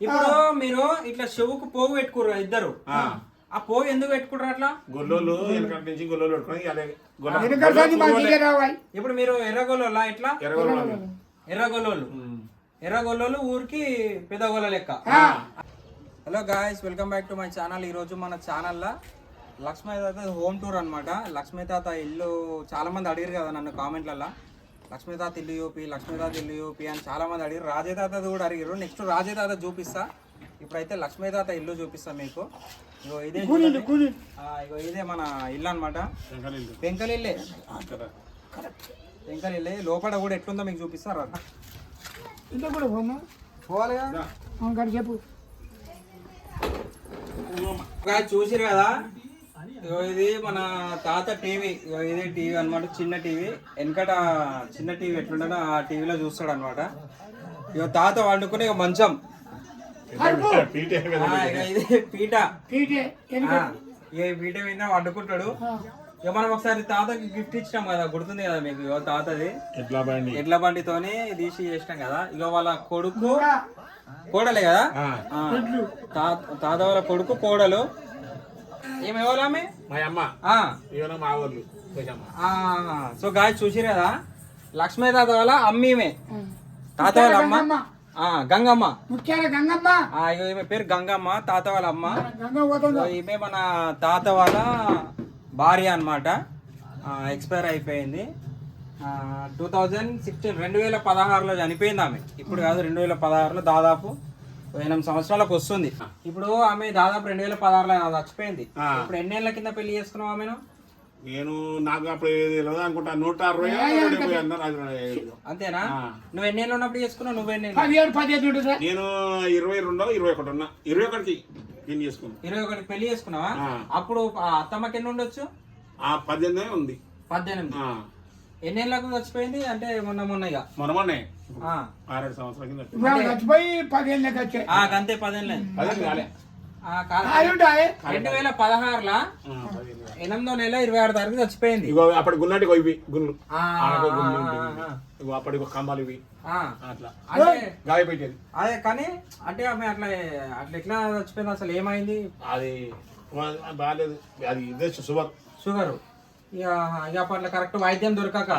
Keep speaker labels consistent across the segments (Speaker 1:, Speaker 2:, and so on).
Speaker 1: ఇప్పుడు మీరు ఇట్లా చెవుకు పోగు పెట్టుకుర్రు ఇద్దరు.
Speaker 2: ఆ.
Speaker 1: పోగు ఎందుకు పెట్టుకుంటారు అట్లా?
Speaker 2: గొల్లోళ్ళు వెనకటి నుంచి గొల్లోళ్ళు పెట్టుకొని అదే గొల్ల-
Speaker 3: వెనుక సంది మాకు ఇదే రావాలి.
Speaker 1: ఇప్పుడు మీరు ఎర్రగొల్ల ఎట్లా?
Speaker 2: ఎర్రగొల్లోళ్ళు.
Speaker 1: ఎర్రగొల్లోళ్ళు.
Speaker 2: ఉమ్.
Speaker 1: ఎర్రగొల్లోళ్ళు ఊరికి పెద్దగొల్ల లెక్క. Hello guys welcome back to my channel. ఈరోజు మన ఛానల్లో లక్ష్మీ తాత హోమ్ టూర్ అనమాట లక్ష్మీ తాత ఇల్లు చాలా మంది అడిగారు కదా నన్ను కామెంట్లలో లక్ష్మీ తాత ఇల్లు చూపి లక్ష్మీ తాత ఇల్లు చూపి అని చాలా మంది అడిగారు రాజే తాతది కూడా అడిగారు నెక్స్ట్ రాజే తాత చూపిస్తా. ఇప్పుడైతే లక్ష్మీ తాత ఇల్లు చూపిస్తా మీకు. ఇగో ఇదే ఇగో ఇదే మన ఇల్లు అనమాట
Speaker 2: వెనకాలిల్లు.
Speaker 1: పెంకల్ ఇల్లే
Speaker 2: అక్కడ.
Speaker 1: పెంకల్ ఇల్లే లోపల కూడా ఎట్లుందో మీకు చూపిస్తారా
Speaker 3: ఇంట్లో కూడా
Speaker 1: పోవాలిగా
Speaker 3: చెప్పు.
Speaker 1: చూసిరు కదా? ఇగో ఇది మన తాత టీవీ. ఇగో ఇది టీవీ అన్నమాట చిన్న టీవీ. వెనకట చిన్న టీవీ ఎట్లుండదో ఆ టీవీలో చూస్తాడు అనమాట ఇగో తాత వండుకునే ఇగో మంచం.
Speaker 2: పీటే మీద
Speaker 1: ఆ, ఇగో ఇది పీట
Speaker 3: పీటే
Speaker 1: ఆ, ఇగ ఈ పీట మీద వండుకుంటాడు. ఇక మనం ఒకసారి తాతకి గిఫ్ట్ ఇచ్చినాం కదా గుర్తుంది కదా మీకు ఇగో తాతది?
Speaker 2: ఎట్లా బండి.
Speaker 1: ఎడ్ల బండితోని తీసి చేసినాం కదా. ఇక వాళ్ళ కొడుకు కోడలే కదా?
Speaker 2: ఆ.
Speaker 1: ఆ, తా- తాత వాళ్ళ కొడుకు కోడలు. ఏమి ఆమె
Speaker 2: మా అమ్మ. మా వాళ్ళు
Speaker 1: సో గాయ చూసిరు కదా లక్ష్మీ తాత వాళ్ళ అమ్మీమే తాత వాళ్ళ అమ్మ?
Speaker 3: గంగమ్మ.
Speaker 1: ఆ, గంగమ్మ. ఈమె పేరు గంగమ్మ తాత వాళ్ళ అమ్మ. ఈమె మన తాత వాళ్ళ భార్య అనమాట ఎక్స్పైర్ అయిపోయింది. టూ థౌజండ్ సిక్స్టీన్ రెండు వేల పదహారులో చనిపోయింది ఆమె. ఇప్పుడు కాదు రెండు వేల పదహారులో దాదాపు ఎనిమిది సంవత్సరాలకు వస్తుంది. ఇప్పుడు ఆమె దాదాపు రెండు వేల పదహారులో చచ్చిపోయింది. ఇప్పుడు ఎన్నేళ్ళ కింద పెళ్ళి చేసుకున్నావు ఆమెను?
Speaker 2: నేను నాకు అప్పుడు తెలియదు అనుకుంటా. నూట అరవై.
Speaker 1: అంతేనా. నువ్వు ఎన్నేళ్ళు ఉన్నప్పుడు చేసుకున్నావు? నువ్వు ఎన్ని
Speaker 3: పదిహేడు పదిహేడు
Speaker 2: నేను ఇరవై రెండో ఇరవై ఒకటి ఉన్నా. ఇరవై ఒకటికి నేను చేసుకున్నా.
Speaker 1: ఇరవై ఒకటి పెళ్ళి చేసుకున్నావా. అప్పుడు ఆ అత్తమ్మకి ఎన్ని ఉండొచ్చు?
Speaker 2: ఆ పద్దెనిమిది ఉంది.
Speaker 1: పద్దెనిమిది.
Speaker 2: ఆ.
Speaker 1: ఎన్నేళ్ళకు చచ్చిపోయింది? అంటే మొన్న మొన్న ఇక
Speaker 2: మొన్న. మొన్నే
Speaker 1: ఆ.
Speaker 2: ఆరేడు సంవత్సరాల కింద
Speaker 3: చచ్చిపోయి లెక్క వచ్చాయి.
Speaker 1: ఆ, గంతే పదేళ్ళు రెండు వేల పదహారులా. ఎనిమిదో నెల ఇరవై ఆరు తారీఖు చచ్చిపోయింది.
Speaker 2: ఇగో అప్పటి గున్నటికి ఇవి గుళ్ళు ఇగో అప్పటికి ఒక కంబాలు ఇవి.
Speaker 1: ఆ.
Speaker 2: అట్లా.
Speaker 1: అంటే
Speaker 2: గాయ పెట్టేది.
Speaker 1: అదే కానీ అంటే ఆమె అట్లా అట్లా ఎట్లా చచ్చిపోయింది? అసలు ఏమైంది?
Speaker 2: అది బాగాలేదు. అది ఇదే షుగర్
Speaker 1: షుగర్. ఇక ఇక కరెక్ట్ వైద్యం దొరకక.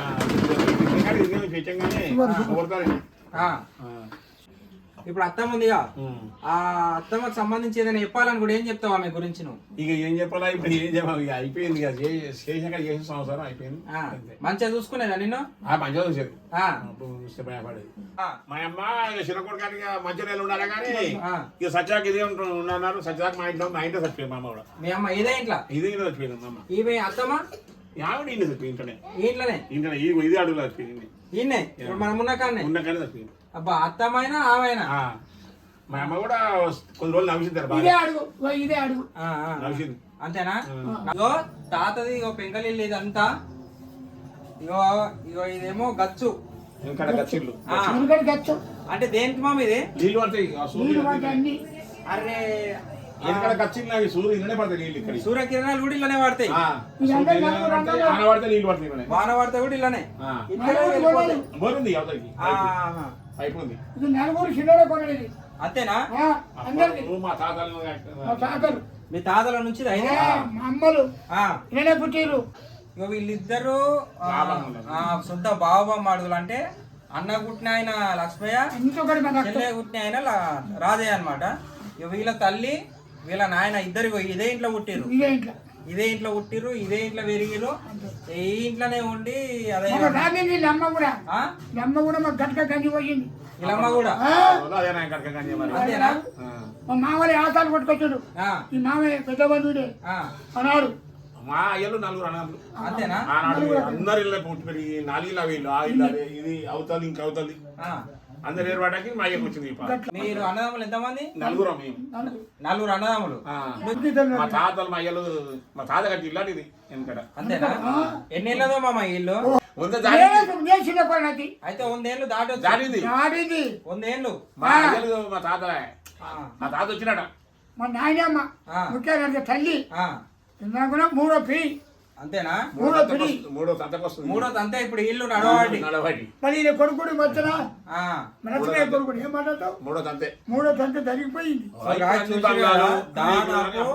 Speaker 1: ఇప్పుడు అత్తమ్మ ఉందిగా. ఆ. అత్తమ్మకి సంబంధించి ఏదైనా చెప్పాలని కూడా ఏం చెప్తావు ఆమె గురించి నువ్వు?
Speaker 2: ఇక ఏం చెప్పాలా? ఇప్పుడు ఏం చెప్పాలి? ఇక అయిపోయింది ఇక. చేసిన సంవత్సరం అయిపోయింది.
Speaker 1: మంచిగా చూసుకునేదా నిన్ను?
Speaker 2: ఆ మంచిగా చూసేది. మా అమ్మ చిన్నకొడు కానీ ఇక మంచి నెలలు ఉండాలి కానీ. ఇక సత్యాక ఇదే ఉంటు- ఉన్నారు సత్యాక మా ఇంట్లో మా ఇంట్లో చచ్చిపోయింది మా అమ్మ కూడా.
Speaker 1: మీ అమ్మ ఇదే ఇంట్లో?
Speaker 2: ఇది ఇంట్లో చచ్చిపోయింది మా అమ్మ.
Speaker 1: ఈమె అత్తమ్మ?
Speaker 2: ఆవిడ ఇంట్లో చచ్చిపోయింది ఇంట్లోనే?
Speaker 1: ఈ ఇంట్లోనే?
Speaker 2: ఇంట్లోనే ఇది ఇది అడుగులో చచ్చిపోయింది
Speaker 1: ఈయనే ఇప్పుడు మనం ఉన్న కాడనే?
Speaker 2: ఉన్న కానీ చచ్చిపోయింది
Speaker 1: అబ్బా ఆమెనా?
Speaker 2: ఆ. మా అమ్మ కూడా కొద్ది రోజులు నవ్వింది
Speaker 3: ఇదే అడుగు ఇదే అడుగు.
Speaker 2: నవ్వింది
Speaker 1: అంతేనా? ఇగో తాతది ఇగో పెంకలిల్లు ఇదంతా. ఇగో ఇగో ఇదేమో గచ్చు. అంటే దేనికి మామ ఇది?
Speaker 2: నీళ్ళు పడతాయి
Speaker 1: అరే
Speaker 2: ఎందుకంటే సూర్యుడు ఇళ్ళనే పడతాయి నీళ్ళు ఇక్కడ
Speaker 1: సూర్యకిరణాలు కూడా ఇలానే పడతాయి.
Speaker 2: ఆన పడితే నీళ్ళు పడతాయి.
Speaker 1: వాన పడితే కూడా ఇలానే
Speaker 2: ఆ.
Speaker 1: ఇక్కడే
Speaker 3: నలుగురు
Speaker 1: వెళ్ళిపోతాయి.
Speaker 3: కొనాలి.
Speaker 2: బోర్ ఉంది అవతలకి.
Speaker 1: ఆహా.
Speaker 2: పైపు. ఉంది
Speaker 3: ఇది నలుగురు చిల్లర కొనలేదు
Speaker 1: అంతేనా?
Speaker 2: మా తాతలు
Speaker 3: మా తాతలు.
Speaker 1: మీ తాతల. నుంచి
Speaker 3: అమ్మలు. నేనే పుట్టిరు
Speaker 1: వీళ్ళిద్దరు ఆ,
Speaker 2: బావమ్మలు.
Speaker 1: ఆ, శుద్ధ బావబామ్మడుగులు అంటే అన్న పుట్టిన ఆయన లక్ష్మయ్య చెల్లె పుట్టిన ఆయన రాజయ్య అనమాట వీళ్ళ తల్లి వీళ్ళ నాయన ఇద్దరు ఇదే ఇంట్లో పుట్టిరు
Speaker 3: ఇదే ఇంట్లో.
Speaker 1: ఇదే ఇంట్లో పుట్టిరు ఇదే ఇంట్లో పెరిగిరు ఈ ఇంట్లోనే ఉండి అదే
Speaker 3: అమ్మ కూడా. అమ్మ కూడా మాకు గట్క గంజి పోయింది.
Speaker 1: వీళ్ళమ్మ కూడా.
Speaker 3: మా మామయ్య ఆసాలు కొట్టుకొచ్చాడు.
Speaker 1: ఆ,
Speaker 3: ఈ మామయ్య పెద్ద బంధువుడే
Speaker 1: ఆ,
Speaker 3: అన్నాడు.
Speaker 2: మా అయ్యలు నలుగురు అన్నదమ్ములు.
Speaker 1: అంతేనా?
Speaker 2: అందరు ఇళ్ళ పుట్టి పెరిగి నాలుగు ఇళ్ళ వీళ్ళు. ఆ ఇది అవుతుంది ఇంకా అవుతుంది
Speaker 1: ఆ.
Speaker 2: అందరు ఏర్పడకి మా అయ్యకు వచ్చింది ఈ పాట.
Speaker 1: మీరు అన్నదమ్ములు ఎంతమంది?
Speaker 2: నలుగురం మేము.
Speaker 3: నలుగురు.
Speaker 1: అన్నదమ్ములు.
Speaker 2: ఆ. మా తాతలు మా అయ్యలు మా తాత కట్టి ఇల్లాంటిది ఎందుకట
Speaker 1: అంతేనా? ఎన్నేళ్ళదో మామ ఈ ఇల్లు?
Speaker 2: వంద జాడి
Speaker 3: నేను
Speaker 1: అయితే వందేళ్ళు దాటొచ్చు
Speaker 2: జాడింది
Speaker 3: ఆడింది
Speaker 1: వందేళ్ళు.
Speaker 2: మా అయ్యలు మా తాత.
Speaker 1: ఆ,
Speaker 2: మా తాత వచ్చినట
Speaker 3: మా నాయనమ్మ
Speaker 1: ఆ.
Speaker 3: ముఖ్యంగా తల్లి.
Speaker 1: ఆ,
Speaker 3: ఇందాక కూడా మూడో పీ
Speaker 1: అంతేనా?
Speaker 2: మూడో మూడో తంతకు వస్తుంది
Speaker 1: మూడో అంతే ఇప్పుడు ఇల్లు నడవాడి
Speaker 2: నడవడి
Speaker 3: మరి ఈయన కొడుకుడు మచ్చన. మనసునే కొడుకుడు. ఏం మాట్లాడతావు?
Speaker 2: మూడో తంతే
Speaker 3: మూడో తంత జరిగిపోయింది.
Speaker 1: దాదాపు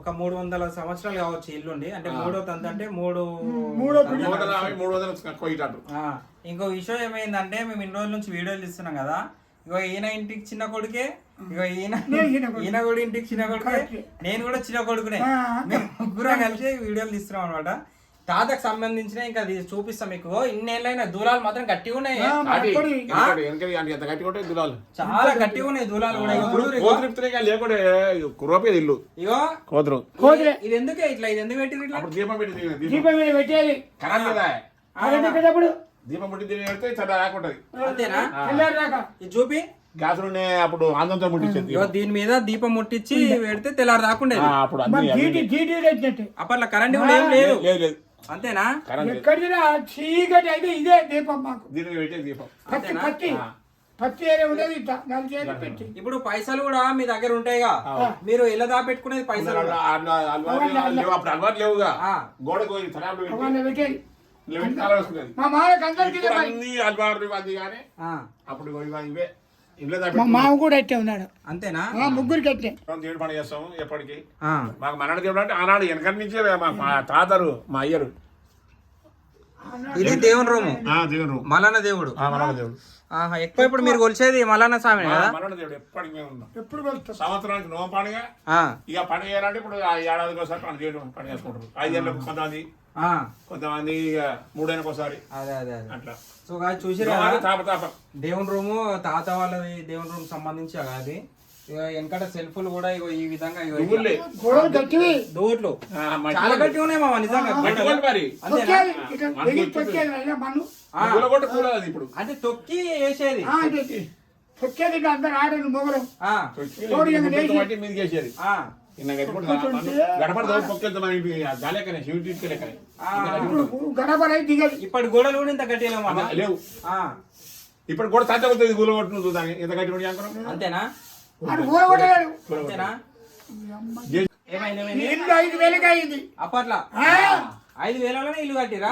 Speaker 1: ఒక మూడు వందల సంవత్సరాలు కావచ్చు ఇల్లుండి. అంటే మూడో తంత అంటే మూడు
Speaker 3: మూడో
Speaker 2: మూడు వందల
Speaker 1: ఇంకో విషయం ఏమైందంటే మేము ఇన్ని రోజుల నుంచి వీడియోలు తీస్తున్నాం కదా. ఇగో ఈయన ఇంటికి చిన్న కొడుకే ఇగో ఈయన. ఈయన కూడా ఇంటికి చిన్న కొడుకే. నేను కూడా చిన్న కొడుకునే. మేము ముగ్గురం కలిసి వీడియోలు తీస్తున్నాం అనమాట తాతకు సంబంధించిన ఇంకా అది చూపిస్తాం మీకు ఇన్నేళ్ళైన దూలాలు మాత్రం గట్టిగా ఉన్నాయి చాలా గట్టిగా ఉన్నాయి దూలాలు కూడా
Speaker 2: లేకుండా కురపేది ఇల్లు
Speaker 1: ఇగో
Speaker 2: కోతురు
Speaker 3: కోతులే
Speaker 1: ఇది ఎందుకే ఇట్లా ఇది ఎందుకు పెట్టిరు ఇట్లా
Speaker 2: దీపం పెట్టి తినే- దీపం
Speaker 3: పెట్టేది
Speaker 2: దీపం పెట్టి తిని పెడితే చల్ల రాకుంటది
Speaker 1: అంతేనా ఇది చూపి
Speaker 2: అప్పుడు ముట్టించేది
Speaker 1: ఇగో దీని మీద దీపం ముట్టించి పెడితే తెల్లారి దాకుండే
Speaker 2: ఆ, అప్పుడు అన్ని
Speaker 3: మరి
Speaker 2: అన్ని-
Speaker 3: జీటీ జీటీ వచ్చినట్టు
Speaker 1: అప్పట్లో కరెంట్ కూడా ఏం లేదు
Speaker 2: లేదు లేదు
Speaker 1: అంతేనా
Speaker 2: కరెంట్ లేదు.
Speaker 3: ఎక్కడికి చీకటి అయితే ఇదే దీపం మాకు
Speaker 2: దీని మీద పెట్టే దీపం
Speaker 3: పత్తి
Speaker 1: అంతేనా?
Speaker 3: పత్తి
Speaker 2: ఆ.
Speaker 3: పత్తి ఏరియా ఉండేది ఇట్లా నాలుగు చేతి పెట్టి
Speaker 1: ఇప్పుడు పైసలు కూడా మీ దగ్గర ఉంటాయిగా మీరు ఇలా దాపెట్టుకునేది పైసలు కూడా.
Speaker 2: అలవాటు లేవు అప్పుడు అలవాటు లేవుగా
Speaker 1: ఆ.
Speaker 2: గోడకు పోయి తలాలు పెట్టి
Speaker 3: అవన్నీ పెట్టేది
Speaker 2: లేవు, తాళం వేసుకునేది
Speaker 3: మా
Speaker 2: అప్పుడు ఇవి
Speaker 3: మా. మామ కూడా ఎట్టే ఉన్నాడు.
Speaker 1: అంతేనా?
Speaker 2: దేవుడి పని చేస్తాము ఎప్పటికీ.
Speaker 1: ఆ,
Speaker 2: మాకు మనడు దేవుడు అంటే ఆనాడు వెనకటి నుంచే మా తాతరు మా అయ్యరు.
Speaker 1: ఇది దేవుని రూము.
Speaker 2: ఆ, దేవుడు
Speaker 1: మల్లన్న దేవుడు.
Speaker 2: ఆ, మనడు దేవుడు.
Speaker 1: ఆహా, ఎక్కువ ఇప్పుడు మీరు కొలిచేది మల్లన్న స్వామి కదా?
Speaker 2: దేవుడు ఎప్పటికి మేము ఉన్నాం.
Speaker 3: ఎప్పుడు వెళ్తాం
Speaker 2: సంవత్సరానికి నోమ పండుగ.
Speaker 1: ఆ,
Speaker 2: ఇక పండుగ చేయాలంటే ఇప్పుడు ఆ ఏడాదికి ఒకసారి పండుగ చేయడం పండుగ చేసుకుంటారు. ఐదేళ్ళకు కొంతమంది కొంతమంది ఇక ఒకసారి.
Speaker 1: అదే అదే అదే.
Speaker 2: అట్లా.
Speaker 1: సో చూసిరా
Speaker 2: నోమాలు తాప తాప
Speaker 1: దేవుని రూము తాత వాళ్ళది దేవుని రూమ్ సంబంధించి అది. ఇక వెనకట సెల్ఫ్లు కూడా ఇగో ఈ విధంగా ఇగో దోట్లు చాలా గట్టిగా ఉన్నాయి మామ నిజంగా.
Speaker 2: ఇప్పుడు.
Speaker 1: అంటే తొక్కి వేసేది.
Speaker 3: ఆ, అంటే తొక్కేది అందరు ఆడను మొగలు.
Speaker 2: వేసేది
Speaker 3: ఇప్పుడు
Speaker 1: గోడలు కూడా ఇంత
Speaker 2: అదే, లేవు.
Speaker 1: ఆ,
Speaker 2: ఇప్పుడు కూడా తంత అవుతుంది గుల కొట్టు చూద్దాం. ఎంత అనుకున్నాం
Speaker 1: అంతేనా? అంతేనా?
Speaker 3: ఐదు వేలకి అయింది.
Speaker 1: అప్పట్లో?
Speaker 3: ఆ,
Speaker 1: ఐదు వేలలోనే ఇల్లు కట్టిరా?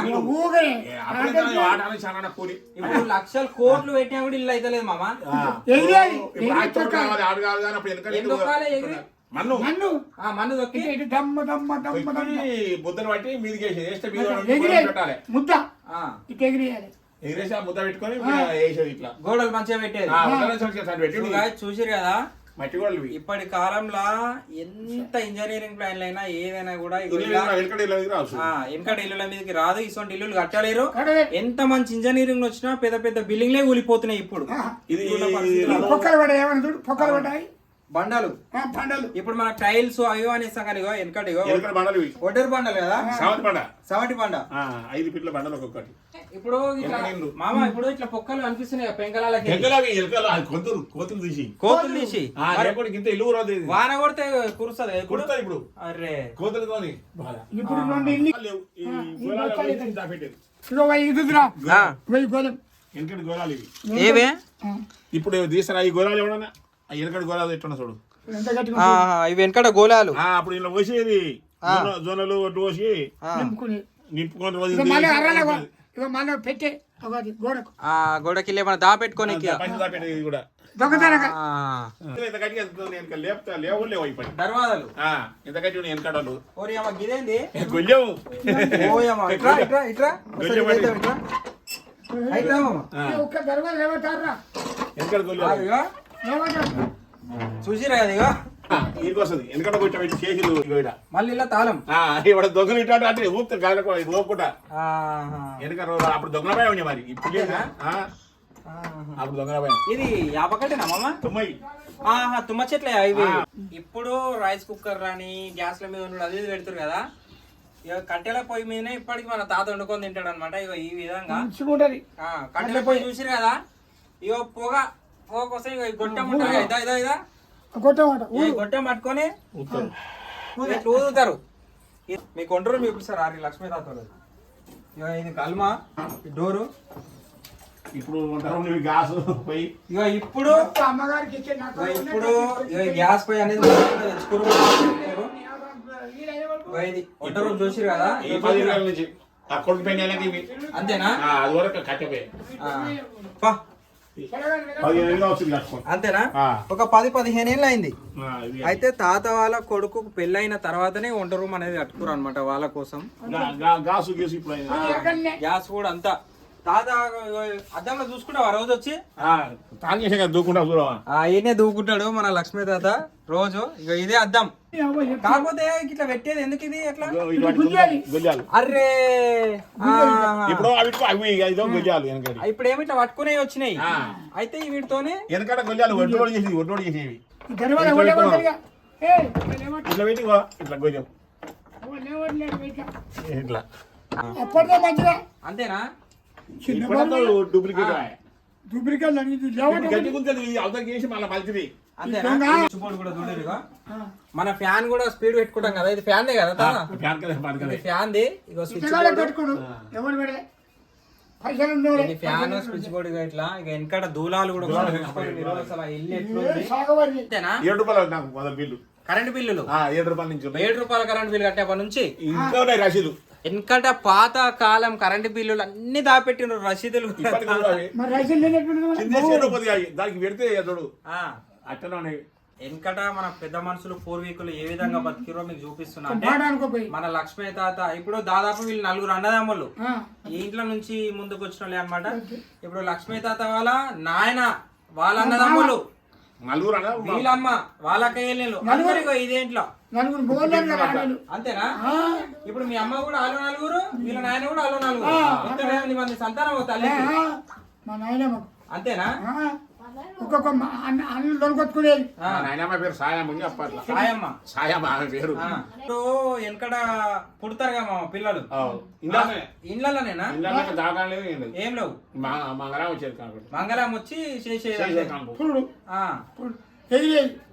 Speaker 1: ఇప్పుడు లక్షల కోట్లు పెట్టినా కూడా ఇల్లు అయితే లేదు మామ ఎందుకు ఎగిరి?
Speaker 2: మన్ను.
Speaker 3: మన్ను.
Speaker 1: ఆ మన్ను తొక్కి
Speaker 3: ఇటు దమ్మ దమ్మ దమ్మ దమ్మ.
Speaker 2: బుద్ధను బట్టి మీదకి వేసేది మీద పెట్టాలి.
Speaker 3: ముద్ద.
Speaker 1: ఆ,
Speaker 3: ఇటు ఎగిరేయాలి.
Speaker 2: ఎగిరేసి ఆ ముద్ద పెట్టుకొని వేసేది ఇట్లా.
Speaker 1: గోడలు మంచిగా పెట్టేది. చూసిరు కదా?
Speaker 2: మట్టి గోడలు.
Speaker 1: ఇప్పటి కాలంలో ఎంత ఇంజనీరింగ్ ప్లాన్లు అయినా ఏదైనా కూడా
Speaker 2: వెనకటి
Speaker 1: వెనకటి ఇల్లుల మీదకి రాదు. ఇటువంటి ఇల్లులు కట్టలేరు. ఎంత మంచి ఇంజనీరింగ్ వచ్చినా పెద్ద పెద్ద బిల్డింగ్లే కూలిపోతున్నాయి ఇప్పుడు.
Speaker 2: ఇది
Speaker 3: పడ్డాయి పొక్కలు పడ్డాయి.
Speaker 1: బండలు.
Speaker 3: ఆ, పండలు
Speaker 1: ఇప్పుడు మన టైల్స్ అవి అని ఇస్తాం కానీ వెనకటి
Speaker 2: బండలు
Speaker 1: ఒడ్డరు బండలు కదా?
Speaker 2: సావతి బండ.
Speaker 1: సవటి బండ.
Speaker 2: ఆ, ఐదు ఫీట్ల బండలు ఒక్కొక్కటి.
Speaker 1: ఇప్పుడు. మామ ఇప్పుడు ఇట్లా పొక్కలు అనిపిస్తున్నాయి పెంకలాలకి.
Speaker 2: కొద్దురు కోతులు తీసి.
Speaker 1: కోతులు తీసి.
Speaker 2: ఇంత ఇల్లు రాదు.
Speaker 1: వాన కొడితే కురుస్తుంది ఇప్పుడు
Speaker 2: కుడతారు ఇప్పుడు.
Speaker 1: అరే.
Speaker 2: బాధ
Speaker 3: ఇప్పుడు గోళం. ఆ,
Speaker 2: ఇప్పుడు తీసారా ఈ గోళాలు ఎవడన్నా? వెనకటి గోళాలు ఎట్టున్నా చూడు.
Speaker 1: ఇవి వెనకట గోళాలు.
Speaker 2: ఆ, అప్పుడు ఇలా పోసేది. జొన్న- జొన్నలు పోసి
Speaker 1: ఆ,
Speaker 3: నింపుకుని. పెట్టే గోడకు.
Speaker 2: పైసలు దాపెట్టేది ఇది కూడా.
Speaker 1: దర్వాజాలు.
Speaker 2: ఇంత
Speaker 1: చూసిరా కదా ఇగో.
Speaker 2: ఇదికి వస్తుంది వెనకడ కొంచెం పెట్టి చేసిలు ఇగో
Speaker 1: మళ్ళీ ఇలా తాళం.
Speaker 2: ఇవాడ దొంగలు ఇట్లా అంటే ఊపుతారు కాదకు ఇది ఊపుకుంటా. వెనక అప్పుడు దొంగల భయం ఉండే మరి. ఇప్పుడు. అప్పుడు దొంగల భయం.
Speaker 1: ఇది యాపకట్టేనా మామ?
Speaker 2: తొమ్మిది
Speaker 1: ఆహా తుమ్మ చెట్లే ఇవి. ఇప్పుడు రైస్ కుక్కర్ రాని గ్యాస్ల మీద ఉండడు అది ఇది పెడతారు కదా. ఇక కట్టెల పొయ్యి మీదనే ఇప్పటికి మన తాత వండుకొని తింటాడు అనమాట ఇక ఈ విధంగా.
Speaker 3: మంచిగా ఉంటది
Speaker 1: ఆ, కట్టెల పొయ్యి చూసిరు కదా? ఇగో పొగ కోసం గొట్టం ఉంటుంది ఇదా ఈ గొట్టం పట్టుకొని ఇట్లా ఊదుతారు మీ కొండ్రోలు మీకు సార్ ఆరి లక్ష్మీ తాత ఇది కల్మా ఈ డోరు.
Speaker 2: ఇప్పుడు గ్యాస్ పోయి
Speaker 1: ఇగో ఇప్పుడు
Speaker 3: అమ్మగారికి
Speaker 1: ఇప్పుడు గ్యాస్ పొయ్యి అనేది వంట రూమ్ చూసిరు కదా?
Speaker 2: ఈ పది నుంచి
Speaker 1: అంతేనా?
Speaker 2: ఆ, అది వరకు కట్టపోయి. పదిహేను ఏళ్ళు
Speaker 1: అంతేనా. ఒక పది పదిహేను ఏళ్ళు అయింది. అయితే తాత వాళ్ళ కొడుకు పెళ్ళైన తర్వాతనే వంట రూమ్ అనేది కట్టుకురు అనమాట వాళ్ళ కోసం. గ్యాస్ కూడా అంతా తాత అద్దంలో చూసుకుంటావా? రోజు వచ్చి?
Speaker 2: దూకుంటా చూడవా?
Speaker 1: ఈయనే దూకుంటాడు మన లక్ష్మీ తాత రోజు. ఇక ఇదే అద్దం. కాకపోతే ఇట్లా పెట్టేది ఎందుకు ఇది ఎట్లా.
Speaker 2: ఇప్పుడు
Speaker 1: ఇప్పుడు ఏమి ఇట్లా పట్టుకునే వచ్చినాయి. అయితే వీటితోనే
Speaker 2: వెనకట ఒడ్డోడు ఒడ్డోడు చేసేవి. ఇట్లా పెట్టి ఇట్లా
Speaker 3: ఇట్లా.
Speaker 1: అంతేనా?
Speaker 2: డూప్లికేట్
Speaker 3: డూప్లికేట్
Speaker 2: చేసి మళ్ళీ మలిచిది
Speaker 1: మన ఫ్యాన్ కూడా స్పీడ్ పెట్టుకుంటాం కదా. ఇది ఫ్యాన్ దే కదా.
Speaker 2: ఫ్యాన్ కదా ఫ్యాన్
Speaker 1: ఫ్యాన్ స్విచ్ బోర్డు ఇట్లా. ఇక వెనకట దూలాలు కూడా
Speaker 2: ఏడు రూపాయలు నాకు బిల్లు.
Speaker 1: కరెంట్ బిల్లులు?
Speaker 2: ఆ, ఏడు రూపాయల నుంచి.
Speaker 1: ఏడు రూపాయల కరెంట్ బిల్లు కట్టేపటి నుంచి?
Speaker 2: ఇంకా ఉన్నాయి రసీదు
Speaker 1: వెనకట పాత కాలం కరెంట్ బిల్లులు అన్ని దాపెట్టిండ్రు రసీదులు.
Speaker 2: దానికి పెడితే చూడు ఉన్నాయి.
Speaker 1: వెనకట మన పెద్ద మనుషులు పూర్వీకులు ఏ విధంగా బతికిరో మీకు చూపిస్తున్నా మన లక్ష్మీ తాత ఇప్పుడు దాదాపు వీళ్ళు నలుగురు అన్నదమ్ములు. ఈ ఇంట్లో నుంచి ముందుకు వచ్చిన అన్నమాట. ఇప్పుడు లక్ష్మీ తాత వాళ్ళ నాయన వాళ్ళ అన్నదమ్ములు.
Speaker 2: నలుగురు అన్న
Speaker 1: వీళ్ళమ్మ వాళ్ళ కయ్యలు నలుగురు ఇదేంట్లో
Speaker 3: నలుగురు బోర్లు.
Speaker 1: అంతేనా? ఇప్పుడు మీ అమ్మ కూడా ఆలు నలుగురు వీళ్ళ నాయన కూడా ఆలు నలుగురు. మంది సంతానం
Speaker 3: ఆ, మా నాయనమ్మ
Speaker 1: అంతేనా?
Speaker 3: ఒక్కొక్క అన్న దొరకొచ్చుకునేది.
Speaker 2: నాయనమ్మ పేరు సాయం ఉంది అప్పట్లో.
Speaker 1: సాయమ్మ.
Speaker 2: సాయం ఆమె పేరు.
Speaker 1: వెనకడ పుడతారుగా మా పిల్లలు? ఇండ్లలోనేనా?
Speaker 2: దాకా లేదు ఏం లేదు.
Speaker 1: ఏం లేవు?
Speaker 2: మంగళం వచ్చేది కాబట్టి
Speaker 1: మంగళం వచ్చి చేసేది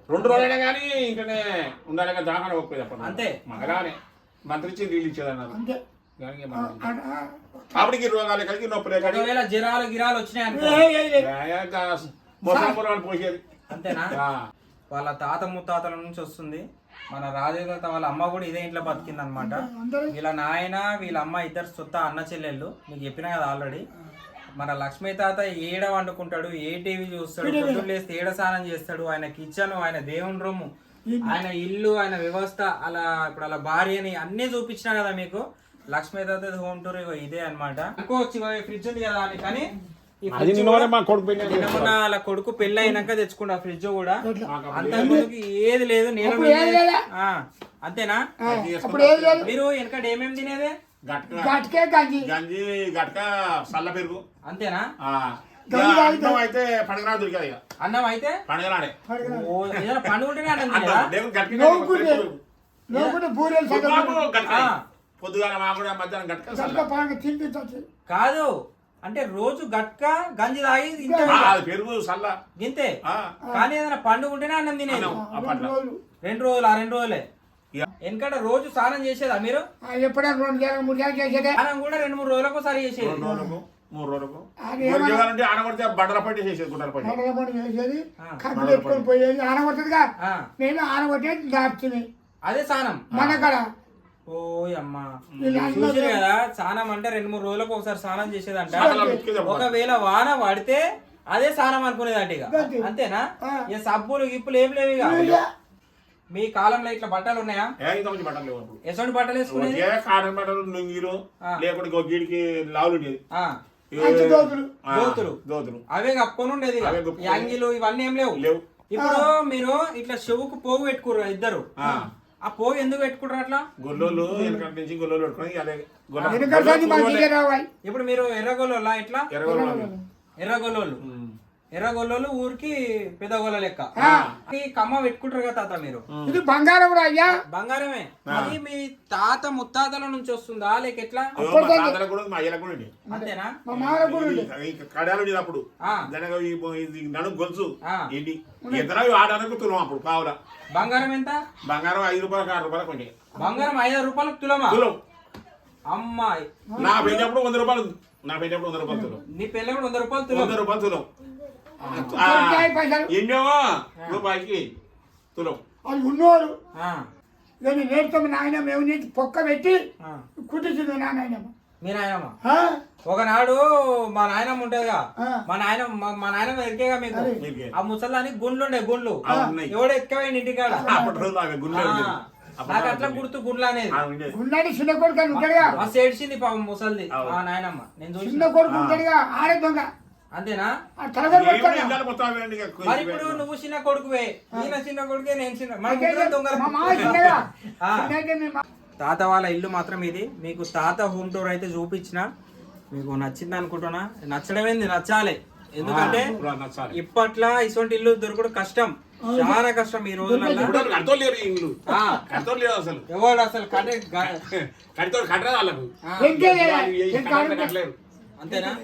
Speaker 2: రెండు రోజులైనా కానీ ఇంకనే ఉండాలి దాకా ఒప్పేది అప్పుడు
Speaker 1: అంతే.
Speaker 2: మంగళానే మంత్రించి నీళ్ళు ఇచ్చేది అన్నారు
Speaker 3: అంతే.
Speaker 2: ఆవిడకి రోగాలు కలిగి నొప్పులే కలిగి
Speaker 1: ఒకవేళ జిరాలు గిరాలు వచ్చినాయి అనుకో.
Speaker 3: ఏయ్, ఏయ్, ఏయ్.
Speaker 2: మొత్తం పొలాలు పోసేది.
Speaker 1: అంతేనా?
Speaker 2: ఆ.
Speaker 1: వాళ్ళ తాత ముత్తాతల నుంచి వస్తుంది. మన రాజేతాత వాళ్ళ అమ్మ కూడా ఇదే ఇంట్లో బతికింది అనమాట వీళ్ళ నాయన వీళ్ళ అమ్మ ఇద్దరు సొత్త అన్న చెల్లెళ్ళు. మీకు చెప్పినా కదా ఆల్రెడీ. మన లక్ష్మీ తాత ఏడ వండుకుంటాడు? ఏ టీవీ చూస్తాడు? పొద్దున్న లేస్తే ఏడ స్నానం చేస్తాడు? ఆయన కిచెన్ ఆయన దేవుని రూము ఆయన ఇల్లు ఆయన వ్యవస్థ అలా ఇప్పుడు అలా భార్యని అన్ని చూపించినా కదా మీకు? లక్ష్మీ తాత హోమ్ టూర్ ఇగో ఇదే అనమాట అనుకోవచ్చు ఫ్రిడ్జ్ ఉంది కదా అని కానీ
Speaker 2: మా కొడుకు
Speaker 1: వాళ్ళ పెళ్ళి అయినాక తెచ్చుకుంటా ఫ్రిడ్జ్ కూడా.
Speaker 3: ఎట్లా?
Speaker 1: అంత ముందుకి ఏది లేదు నేను అంతేనా?
Speaker 3: ఆ, అప్పుడు ఏది లేదు
Speaker 1: మీరు వెనకట ఏమేమి తినేదే?
Speaker 2: గట్క.
Speaker 3: గట్కే గంజి.
Speaker 2: గంజి గట్క సల్ల పెరుగు.
Speaker 1: అంతేనా?
Speaker 2: అయితే పండుగ
Speaker 1: అన్నం అయితే?
Speaker 2: పండుగ నాడే
Speaker 1: పండుగ ఉంటేనే అన్నం.
Speaker 2: పొద్దుగాల మధ్యాహ్నం గట్క
Speaker 1: కాదు. అంటే రోజు గట్క గంజి తాగి ఇంతే
Speaker 2: ఆ, అది పెరుగు సల్ల.
Speaker 1: గింతే
Speaker 2: ఆ.
Speaker 1: కానీ ఏదైనా పండుగ ఉంటేనే అన్నం తినేది. రెండు రోజులు. ఆ రెండు రోజులే.
Speaker 2: ఇక.
Speaker 1: వెనకట రోజు స్నానం చేసేదా మీరు?
Speaker 3: ఎప్పుడైనా రెండు మూడు చేసేదే.
Speaker 1: స్నానం కూడా రెండు మూడు రోజులకు ఒకసారి చేసేది.
Speaker 2: మూడు రోజులకు.
Speaker 3: అది
Speaker 2: ఆడగొడితే చేసేది
Speaker 3: చేసేది పోయేది నేను మన కాడ.
Speaker 1: అమ్మా. చూసారు కదా స్నానం అంటే రెండు మూడు రోజులకు ఒకసారి స్నానం చేసేదంట. ఒకవేళ వాన పడితే అదే స్నానం అనుకునేదంట ఇక.
Speaker 3: అంతే.
Speaker 1: అంతేనా. ఇక సబ్బులు గిప్పులు ఏం లేవు ఇక. మీ కాలంలో ఇట్లా బట్టలు ఉన్నాయా?
Speaker 2: బట్టలు లేవు
Speaker 1: ఎటువంటి బట్టలు వేసుకునేది?
Speaker 2: కాటన్ బట్టలు లుంగీలు
Speaker 1: ఆ.
Speaker 2: లేకుంటే గీడికి లావులు ఉండేది.
Speaker 1: ఆ,
Speaker 3: మంచి దోతులు
Speaker 2: ఆ,
Speaker 1: దోతులు.
Speaker 2: దోతులు.
Speaker 1: అవే కప్పుకొని ఉండేది. యాంగిలు ఇవన్నీ ఏం లేవు.
Speaker 2: లేవు.
Speaker 1: ఇప్పుడు మీరు ఇట్లా చెవుకు పోగు పెట్టుకుర్రు ఇద్దరు.
Speaker 2: ఆ.
Speaker 1: ఆ పోగు ఎందుకు పెట్టుకుంటారు అట్లా?
Speaker 2: గొల్లోళ్ళు వెనకటి నుంచి గొల్లోళ్ళు పెట్టుకొని
Speaker 1: ఇప్పుడు మీరు ఎర్రగొల్లోలా ఇట్లా?
Speaker 2: ఎర్రగొల్లోళ్ళు.
Speaker 1: ఎర్రగొల్లోళ్ళు.
Speaker 2: ఉమ్.
Speaker 1: ఎర్రగొల్లోళ్ళు ఊరికి పెద్దగొల్ల లెక్క. ఈ కమ్మ పెట్టుకుంటారు కదా తాత మీరు?
Speaker 3: ఇది బంగారం రా అయ్యా.
Speaker 1: బంగారమే? అది మీ తాత ముత్తాతల నుంచి వస్తుందా? లేక ఎట్లా. అంతేనా?
Speaker 2: కడాలు అప్పుడు. ఇది నడుము గొలుసు.
Speaker 1: ఆ.
Speaker 2: ఏంటి? ఇద్దరు ఆడడానికి తులం అప్పుడు కావుల.
Speaker 1: బంగారం ఎంత?
Speaker 2: బంగారం ఐదు రూపాయలకు ఆరు రూపాయలకు కొంచెం
Speaker 1: బంగారం ఐదారు రూపాయలకు తులమా?
Speaker 2: తులం.
Speaker 1: అమ్మాయి.
Speaker 2: నా పెట్టినప్పుడు వంద రూపాయలు నా పెట్టినప్పుడు వంద రూపాయలు తులం.
Speaker 1: నీ పిల్లలు వంద రూపాయలు తులం.
Speaker 2: వంద రూపాయలు తులం. రూపాయికి తులం.
Speaker 3: ఉన్నోడు. నేను నేర్చుకో నాయన మేము నీకు పొక్క పెట్టి. కుట్టించింది నాయనమ్మ.
Speaker 1: మీ నాయనమ్మ? ఒకనాడు మా నాయనమ్మ ఉంటదిగా. మా నాయన మా- నాయనమ్మ ఎరికేగా మీకు. ఆ ముసలానికి గుండ్లు ఉండే గుండ్లు. ఎవడు ఎక్కవేయండి ఇంటికాడ
Speaker 2: నాకు
Speaker 1: అట్లా. గుర్తు గుండ్లు అనేది.
Speaker 3: చిన్న కొడుకు అని ఉంటాడుగా.
Speaker 1: మస్తు ఏడ్చింది పాపం ముసలిది. మా నాయనమ్మ. నేను
Speaker 3: చిన్న కొడుకు ఉంటాడుగా. ఆడే దొంగ.
Speaker 1: అంతేనా? మరి ఇప్పుడు. నువ్వు చిన్న కొడుకువే. ఈయన చిన్న కొడుకే నేను చిన్న
Speaker 3: మా-
Speaker 1: తాత వాళ్ళ ఇల్లు మాత్రం ఇది. మీకు తాత హోమ్ టూర్ అయితే చూపించిన. మీకు నచ్చింది అనుకుంటున్నా. నచ్చడం ఏంది? నచ్చాలి. ఎందుకంటే. ఇప్పట్లో ఇటువంటి ఇల్లు దొరకడం కష్టం. చాలా కష్టం ఈ
Speaker 2: కడతారు లేదు అసలు
Speaker 1: ఎవడు అసలు కట్టే అంతేనా?